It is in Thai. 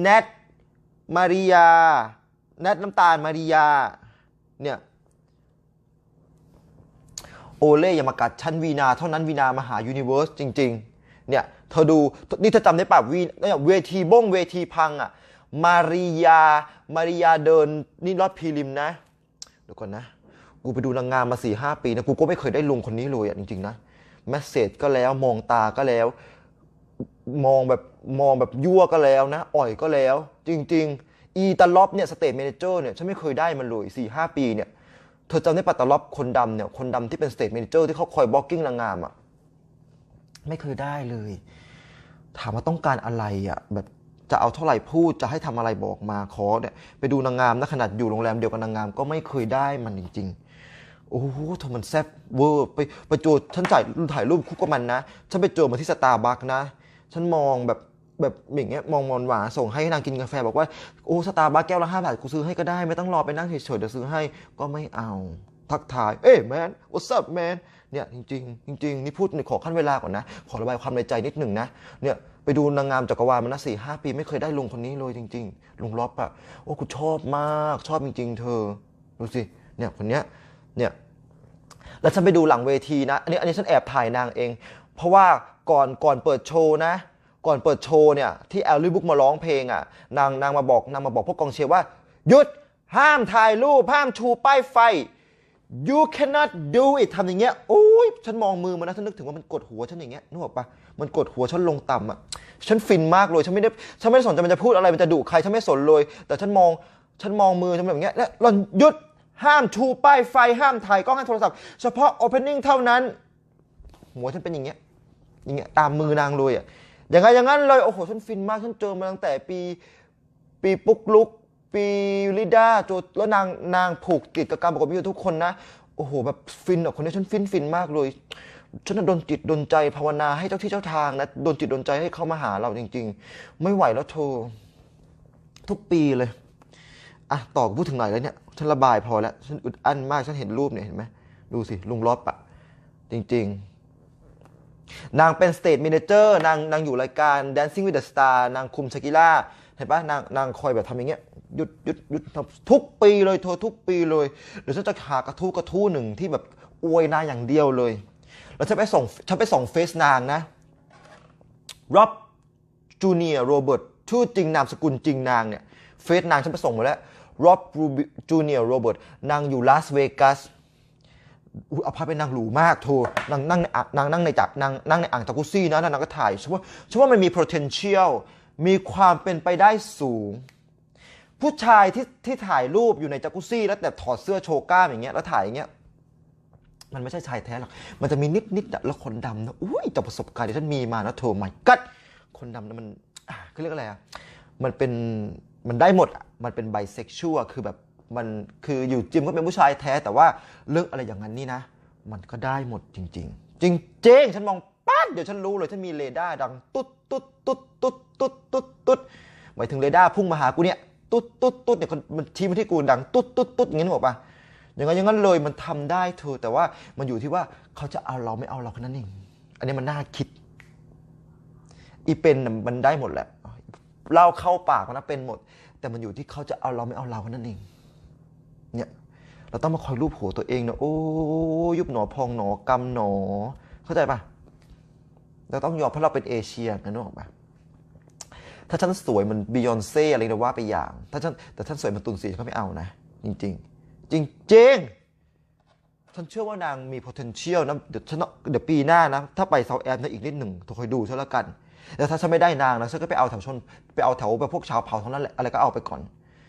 แนทมาริยาแนทน้ำตาลมาริยา เนี่ย โอเล่อย่ามากัดชั้นวีนา เท่านั้นวีนามาหายูนิเวอร์สจริง ๆ เนี่ย เธอดู นี่เธอจำได้ป่ะวีเนี่ยเวทีบ้งเวทีพังอะ มาริยา มาริยาเดิน นี่รอบพรีลิมนะ เดี๋ยวก่อนนะ กูไปดูนางงามมาสี่ห้าปีนะ กูก็ไม่เคยได้ลุงคนนี้เลยอะจริง ๆ นะ แมสเซจก็แล้ว มองตาก็แล้ว มองแบบมองแบบยั่วก็แล้วนะ อ่อยก็แล้ว จริง ๆ อีตาล็อบเนี่ยสเตทเมนเจอร์เนี่ยฉันไม่เคยได้มันเลยสี่ห้าปีเนี่ยเธอจำได้ปะตตาล็อบคนดำเนี่ยคนดำที่เป็นสเตทเมนเจอร์ที่เขาคอยบล็อกกิ้งนางงามอะไม่เคยได้เลย ถามว่าต้องการอะไรอะแบบจะเอาเท่าไหร่พูดจะให้ทำอะไรบอกมาขอเนี่ยไปดูนางงามนะขนาดอยู่โรงแรมเดียวกับนางงามก็ไม่เคยได้มันจริง ๆ โอ้โหทำมันแซ่บเวอร์ไปไปเจฉันถ่ายถ่ายรูปคู่กับมันนะฉันไปเจอมาที่สตาร์บัคนะ ฉันมองแบบแบบอย่างเงี้ยมองมอนหวานส่งให้นางกินกาแฟบอกว่าโอ้สตาร์บัคแก้วละห้าบาทกูซื้อให้ก็ได้ ไม่ต้องรอไปนั่งเฉยๆเดี๋ยวซื้อให้ก็ไม่เอาทักทาย เอ้แมน what's up man เนี่ยจริงๆจริงๆนี่พูดขอขั้นเวลาก่อนนะ ขอระบายความในใจนิดหนึ่งนะ เนี่ยไปดูนางงามจักรวาลมานะสี่ห้าปีไม่เคยได้ลุงคนนี้เลยจริง ๆ ลุงล็อบอะโอ้กูชอบมากชอบจริง ๆ เธอ ดูสิ เนี่ยคนเนี้ย เนี่ยแล้วฉันไปดูหลังเวทีนะ อันนี้อันนี้ฉันแอบถ่ายนางเอง เพราะว่าก่อนก่อนเปิดโชว์นะ ก่อนเปิดโชว์เนี่ยที่แอลลี่บุ๊กมาร้องเพลงอะนางนางมาบอกนางมาบอกพวกกองเชียร์ว่า หยุดห้ามถ่ายรูปห้ามชูป้ายไฟ you cannot do it ทำอย่างเงี้ยโอ้ยฉันมองมือมันนะฉันนึกถึงว่ามันกดหัวฉันอย่างเงี้ยนึกออกปะมันกดหัวฉันลงต่ำอะฉันฟินมากเลยฉันไม่ได้ฉันไม่ได้สนใจมันจะพูดอะไรมันจะดุใครฉันไม่สนเลย แต่ฉันมองฉันมองมือฉันแบบเงี้ยแล้วหล่อนหยุดห้ามชูป้ายไฟห้ามถ่ายกล้องห้ามโทรศัพท์เฉพาะ opening เท่านั้น หัวฉันเป็นอย่างเงี้ยอย่างเงี้ยตามมือนางเลยอะ อย่างไงอย่างนั้นเลยโอ้โหฉันฟินมากฉันเจอมาตั้งแต่ปี ปีปุ๊กลุก ปีลิด้าโจแล้วนางนางผูกติดกับการประกวดมิวทุกคนนะโอ้โหแบบฟินอะคนนี้ฉันฟินฟินมากเลยฉันน่ะโดนจิตโดนใจภาวนาให้เจ้าที่เจ้าทางนะโดนจิตโดนใจให้เข้ามาหาเราจริง ๆ ไม่ไหวแล้วเธอทุกปีเลยอะต่อพูดถึงไหนแล้วเนี่ยฉันระบายพอแล้วฉันอึดอั้นมากฉันเห็นรูปเนี่ยเห็นไหมดูสิลุงลอบอะจริง ๆ นางเป็นสเตท m ม n เจอร์นางนางอยู่รายการ Dancing with the Star นางคุมชากิล่าเห็นปะนางนางคอยแบบทำอย่างเงี้ยหยุดหยุดหยุดทุกปีเลยเธอทุกปีเลยเดี๋ยวฉันจะหากระทู้กระทู้หนึ่งที่แบบอวยนางอย่างเดียวเลย แล้วฉันไปส่งฉันไปส่งเฟซนางนะร็อบจูเนียร์โรเบิร์ตชื่อจริงนามสกุลจริงนางเนี่ยเฟซนางฉันไปส่งหมดแล้วร็อบจูเนียร์โรเบิร์ตนางอยู่ลาสเวกัส อุ๊ยเอาพาไปนางหรูมากโทนางนั่งในอ่างนางนั่งในจักรนางนั่งในอ่างจากุซี่นะนางก็ถ่ายฉันว่าฉันว่ามันมี potential มีความเป็นไปได้สูง ผู้ชายที่ที่ถ่ายรูปอยู่ในจากุซี่ แล้วแต่ถอดเสื้อโชว์กล้ามอย่างเงี้ยแล้วถ่ายอย่างเงี้ยมันไม่ใช่ชายแท้หรอกมันจะมีนิดนิดแล้วคนดำนะอุ้ยแต่ประสบการณ์ที่ฉันมีมานะเธอไม่กัดคนดำนะมันอะเขาเรียกอะไรอะมันเป็นมันได้หมดอะมันเป็นไบเซ็กชวลคือแบบ มันคืออยู่จิมก็เป็นผู้ชายแท้แต่ว่าเรื่องอะไรอย่างนั้นนี่นะ มันก็ได้หมดจริง ๆ จริงๆฉันมองปั๊บเดี๋ยวฉันรู้เลยฉันมีเรดาร์ดังตุ๊ดตุ๊ดตุ๊ดตุ๊ดตุ๊ดตุ๊ดตุ๊ดหมายถึงเรดาร์พุ่งมาหากูเนี่ยตุ๊ดตุ๊ดตุ๊ดเนี่ยมันชี้มาที่กูดังตุ๊ดตุ๊ดตุ๊ดอย่างนี้นึกอกปะอย่างนั้นอย่างนั้นเลยมันทำได้เธอแต่ว่ามันอยู่ที่ว่าเขาจะเอาเราไม่เอาเราแค่นั้นเองอันนี้มันน่าคิด อีเป็นมันได้หมดแหละเล่าเข้าปากมันนะเป็นหมด แต่มันอยู่ที่เขาจะเอาเราไม่เอาเราแค่นั้นเอง เนี่ยเราต้องมาคอยรูปหัวตัวเองนะโอ้ยุบหนอพองหนอกำหนอ เข้าใจปะเราต้องยอมเพราะเราเป็นเอเชียนะนึกออกปะถ้าฉันสวยมันบิยอนเซ่อะไรนะว่าไปอย่าง ถ้าฉันแต่ฉันสวยมันตุนสีเขาไม่เอานะ จริง ๆ จริงๆฉันเชื่อว่านางมี potential นะเดี๋ยวฉันเดี๋ยวปีหน้านะ ถ้าไปเซาแอมนะอีกนิดหนึ่งเธอคอยดูฉันล้วกัน แล้วถ้าฉันไม่ได้นางนะฉันก็ไปเอาแถวชนไปเอาแถวแบบพวกชาวเผ่าเท่านั้นแหละอะไรก็เอาไปก่อน